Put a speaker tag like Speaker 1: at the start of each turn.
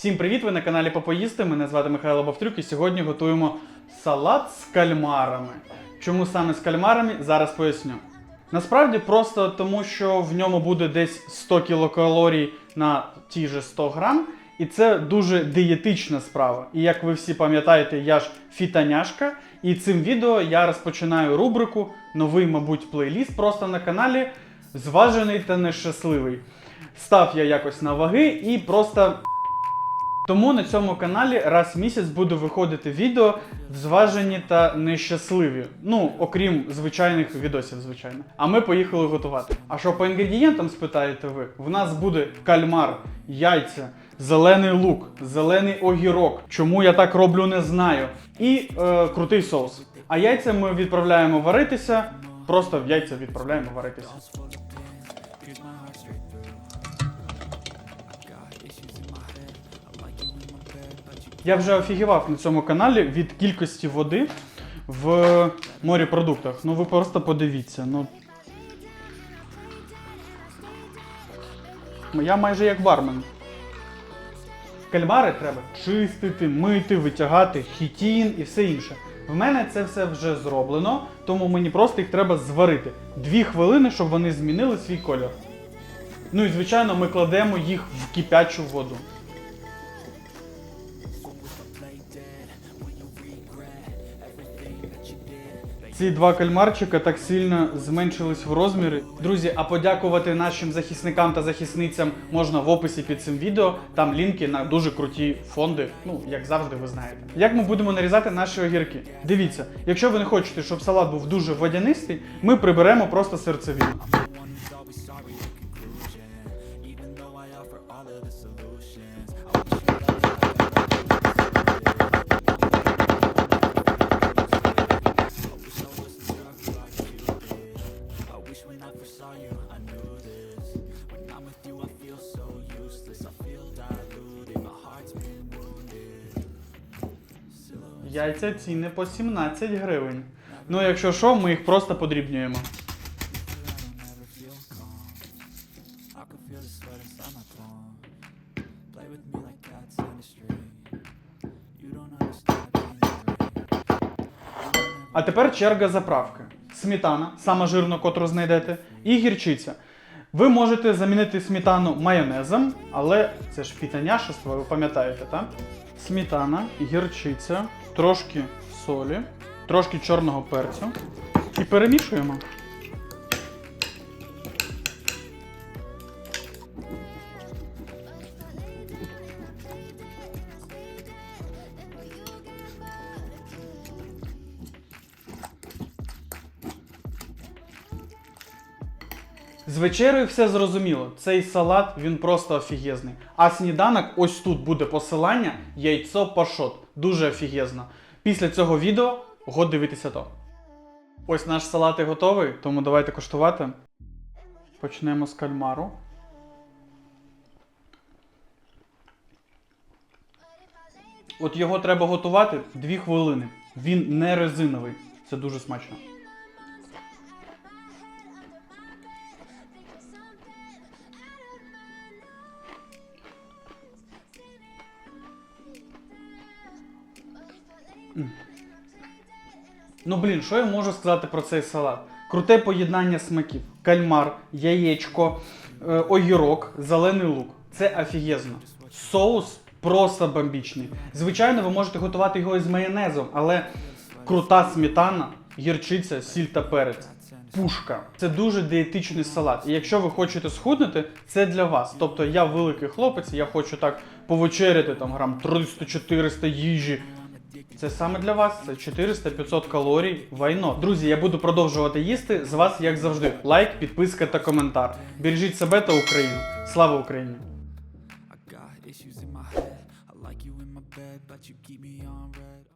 Speaker 1: Всім привіт! Ви на каналі Попоїсти. Мене звати Михайло Бавтрюк і сьогодні готуємо салат з кальмарами. Чому саме з кальмарами? Зараз поясню. Насправді просто тому, що в ньому буде десь 100 кілокалорій на ті же 100 грам, і це дуже дієтична справа. І як ви всі пам'ятаєте, я ж фітаняшка, і цим відео я розпочинаю рубрику новий, мабуть, плейліст просто на каналі Зважений та нещасливий. Став я якось на ваги і просто тому на цьому каналі раз в місяць буде виходити відео зважені та нещасливі. Ну, окрім звичайних відосів, звичайно. А ми поїхали готувати. А що по інгредієнтам спитаєте ви? В нас буде кальмар, яйця, зелений лук, зелений огірок. Чому я так роблю, не знаю. І е, крутий соус. А яйця ми відправляємо варитися. Просто в яйця відправляємо варитися. Я вже офігівав на цьому каналі від кількості води в морепродуктах. Ну ви просто подивіться. Ну. Я майже як бармен. Кальмари треба чистити, мити, витягати, хітін і все інше. В мене це все вже зроблено, тому мені просто їх треба зварити. Дві хвилини, щоб вони змінили свій кольор. Ну і звичайно, ми кладемо їх в кипячу воду. Ці два кальмарчика так сильно зменшились в розмірі. Друзі, а подякувати нашим захисникам та захисницям можна в описі під цим відео. Там лінки на дуже круті фонди. Ну, як завжди, ви знаєте. Як ми будемо нарізати наші огірки? Дивіться, якщо ви не хочете, щоб салат був дуже водянистий, ми приберемо просто серцевину. Яйця ціни по 17 гривень. Ну, якщо що, ми їх просто подрібнюємо. А тепер черга заправки. Сметана, сама жирна, котру знайдете, і гірчиця. Ви можете замінити сметану майонезом, але це ж фітаняшество, ви пам'ятаєте, так? Сметана, гірчиця, трошки солі, трошки чорного перцю. І перемішуємо. З вечерею все зрозуміло. Цей салат він просто офігезний. А сніданок ось тут буде посилання яйцо пашот. Дуже офігезно. Після цього відео год дивитися то. Ось наш салат і готовий, тому давайте куштувати. Почнемо з кальмару. От його треба готувати 2 хвилини. Він не резиновий. Це дуже смачно. Ну блін, що я можу сказати про цей салат? Круте поєднання смаків: кальмар, яєчко, е, огірок, зелений лук. Це офігезно. Соус просто бомбічний. Звичайно, ви можете готувати його із майонезом, але крута сметана, гірчиця, сіль та перець. Пушка. Це дуже дієтичний салат. І якщо ви хочете схуднути, це для вас. Тобто я великий хлопець, я хочу так повечеряти там грам 300-400 їжі. Це саме для вас. Це 400-500 калорій. Вайно. Друзі, я буду продовжувати їсти. З вас, як завжди, лайк, підписка та коментар. Бережіть себе та Україну. Слава Україні!